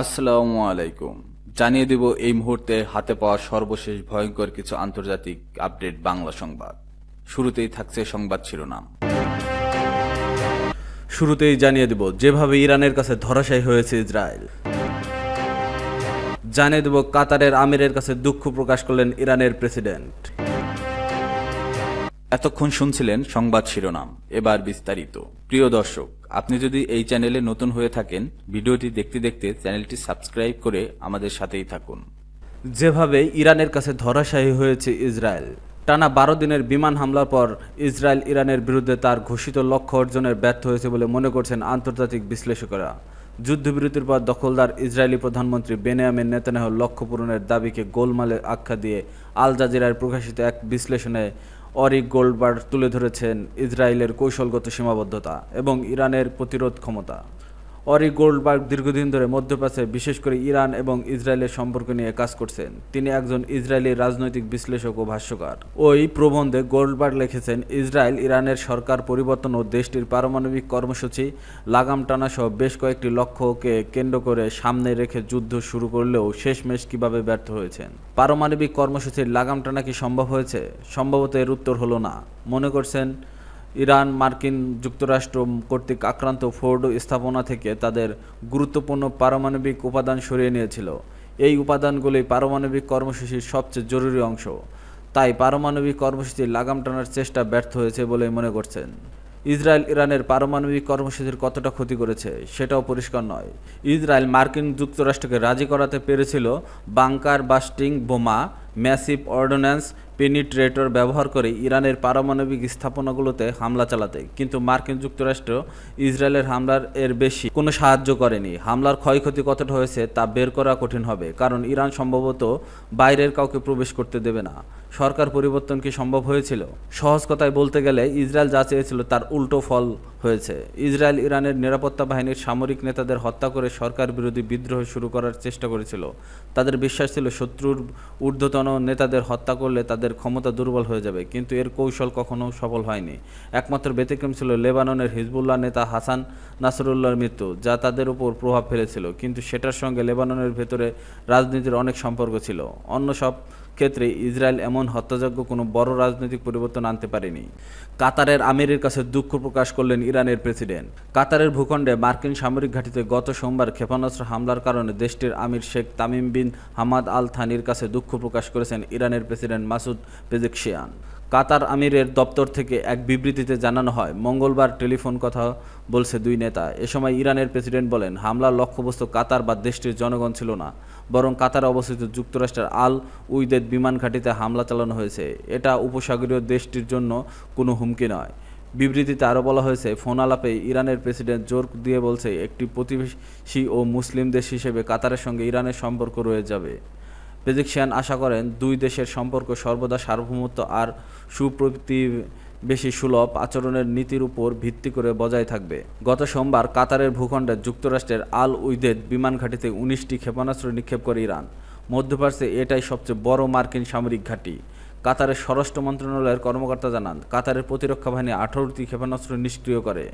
আসসালামু আলাইকুম। জানিয়ে দেব এই মুহূর্তে হাতে পাওয়া সর্বশেষ ভয়ঙ্কর কিছু আন্তর্জাতিক আপডেট বাংলা সংবাদ। শুরুতেই থাকছে সংবাদ শিরোনাম। শুরুতেই জানিয়ে দেব, যেভাবে ইরানের কাছে ধরাশায়ী হয়েছে ইসরায়েল। জানিয়ে দেব, কাতারের আমিরের কাছে দুঃখ প্রকাশ করলেন ইরানের প্রেসিডেন্ট। এতক্ষণ শুনছিলেন সংবাদ শিরোনাম, এবার বিস্তারিত। প্রিয় দর্শক, আপনি যদি এই চ্যানেলে নতুন হয়ে থাকেন, ভিডিওটি দেখতে দেখতে চ্যানেলটি সাবস্ক্রাইব করে আমাদের সাথেই থাকুন। যেভাবে ইরানের কাছে ধরাশায়ী হয়েছে ইসরায়েল, টানা বারো দিনের বিমান হামলার পর ইসরায়েল ইরানের বিরুদ্ধে তার ঘোষিত লক্ষ্য অর্জনের ব্যর্থ হয়েছে বলে মনে করছেন আন্তর্জাতিক বিশ্লেষকেরা। যুদ্ধবিরতির পর দখলদার ইসরায়েলি প্রধানমন্ত্রী বেনিয়ামিন নেতানিয়াহু লক্ষ্য পূরণের দাবিকে গোলমালের আখ্যা দিয়ে আল জাজিরায় প্রকাশিত এক বিশ্লেষণে অরিক গোল্ডবার্গ তুলে ধরেছেন ইসরায়েলের কৌশলগত সীমাবদ্ধতা এবং ইরানের প্রতিরোধ ক্ষমতা। অরি গোল্ডবার্গ দীর্ঘদিন ধরে মধ্যপ্রাচ্যে, বিশেষ করে ইরান এবং ইসরায়েলের সম্পর্ক নিয়ে কাজ করছেন। তিনি একজন ইসরায়েলি রাজনৈতিক বিশ্লেষক ও ভাষ্যকার। ওই প্রবন্ধে গোল্ডবার্গ লিখেছেন, ইসরায়েল, ইরানের সরকার পরিবর্তন ও দেশটির পারমাণবিক কর্মসূচি লাগাম টানা সহ বেশ কয়েকটি লক্ষ্যকে কেন্দ্র করে সামনে রেখে যুদ্ধ শুরু করলেও শেষমেশ কীভাবে ব্যর্থ হয়েছেন? পারমাণবিক কর্মসূচির লাগাম টানা কি সম্ভব হয়েছে? সম্ভবত এর উত্তর হলো না। মনে করছেন ইরান, মার্কিন যুক্তরাষ্ট্র কর্তৃক আক্রান্ত ফোর্ডো স্থাপনা থেকে তাদের গুরুত্বপূর্ণ পারমাণবিক উপাদান সরিয়ে নিয়েছিল। এই উপাদানগুলি পারমাণবিক কর্মসূচির সবচেয়ে জরুরি অংশ। তাই পারমাণবিক কর্মসূচির লাগাম টানার চেষ্টা ব্যর্থ হয়েছে বলে মনে করছেন। ইসরায়েল, ইরানের পারমাণবিক কর্মসূচির কতটা ক্ষতি করেছে সেটাও পরিষ্কার নয়। ইসরায়েল, মার্কিন যুক্তরাষ্ট্রকে রাজি করাতে পেরেছিল বাংকার বাস্টিং বোমা, ম্যাসিভ অর্ডন্যান্স পেনিট্রেটর ব্যবহার করে ইরানের পারমাণবিক স্থাপনাগুলোতে হামলা চালাতে, কিন্তু মার্কিন যুক্তরাষ্ট্র ইসরায়েলের হামলার এর বেশি কোনো সাহায্য করেনি। হামলার ক্ষয়ক্ষতি কতটা হয়েছে তা বের করা কঠিন হবে, কারণ ইরান সম্ভবত বাইরের কাউকে প্রবেশ করতে দেবে না। সরকার পরিবর্তন কি সম্ভব হয়েছিল? সহজ কথায় বলতে গেলে, ইসরায়েল যা চেয়েছিল তার উল্টো ফল হয়েছে। ইসরায়েল ইরানের নিরাপত্তা বাহিনীর সামরিক নেতাদের হত্যা করে সরকার বিরোধী বিদ্রোহ শুরু করার চেষ্টা করেছিল। তাদের বিশ্বাস ছিল শত্রুর ঊর্ধ্বতন নেতাদের হত্যা করলে তাদের ক্ষমতা দুর্বল হয়ে যাবে, কিন্তু এর কৌশল কখনো সফল হয়নি। একমাত্র ব্যতিক্রম ছিল লেবাননের হিজবুল্লাহ নেতা হাসান নাসরুল্লাহর মৃত্যু, যা তাদের উপর প্রভাব ফেলেছিল, কিন্তু সেটার সঙ্গে লেবাননের ভেতরে রাজনীতির অনেক সম্পর্ক ছিল। অন্য সব ক্ষেত্রে ইসরায়েল এমন হত্যাযজ্ঞ কোনো বড় রাজনৈতিক পরিবর্তন আনতে পারেনি। কাতারের আমিরের কাছে দুঃখ প্রকাশ করলেন ইরানের প্রেসিডেন্ট। কাতারের ভূখণ্ডে মার্কিন সামরিক ঘাঁটিতে গত সোমবার ক্ষেপণাস্ত্র হামলার কারণে দেশটির আমির Sheikh Tamim bin Hamad Al থানির কাছে দুঃখ প্রকাশ করেছেন ইরানের প্রেসিডেন্ট মাসুদ পেজেকশিয়ান। কাতার আমিরের দপ্তর থেকে এক বিবৃতিতে জানানো হয়, মঙ্গলবার টেলিফোন কথা বলছে দুই নেতা। এ সময় ইরানের প্রেসিডেন্ট বলেন হামলার লক্ষ্যবস্তু কাতার বা দেশটির জনগণ ছিল না, বরং কাতারে অবস্থিত যুক্তরাষ্ট্রের আল উইদেদ বিমান ঘাঁটিতে হামলা চালানো হয়েছে। এটা উপসাগরীয় দেশটির জন্য কোনো হুমকি নয়। বিবৃতিতে আরও বলা হয়েছে, ফোন আলাপে ইরানের প্রেসিডেন্ট জোর দিয়ে বলছে, একটি প্রতিবেশী ও মুসলিম দেশ হিসেবে কাতারের সঙ্গে ইরানের সম্পর্ক রয়ে যাবে। পেজিকশিয়ান আশা করেন দুই দেশের সম্পর্ক সর্বদা সার্বভৌমত্ব আর সুপ্রতিবেশী সুলভ আচরণের নীতির উপর ভিত্তি করে বজায় থাকবে। গত সোমবার কাতারের ভূখণ্ডে যুক্তরাষ্ট্রের আল উইদেদ বিমান ঘাঁটিতে উনিশটি ক্ষেপণাস্ত্র নিক্ষেপ করে ইরান। মধ্যপ্রাচ্যে এটাই সবচেয়ে বড় মার্কিন সামরিক ঘাঁটি। কাতারের স্বরাষ্ট্র মন্ত্রণালয়ের কর্মকর্তা জানান, কাতারের প্রতিরক্ষা বাহিনী আঠারোটি ক্ষেপণাস্ত্র নিষ্ক্রিয় করে।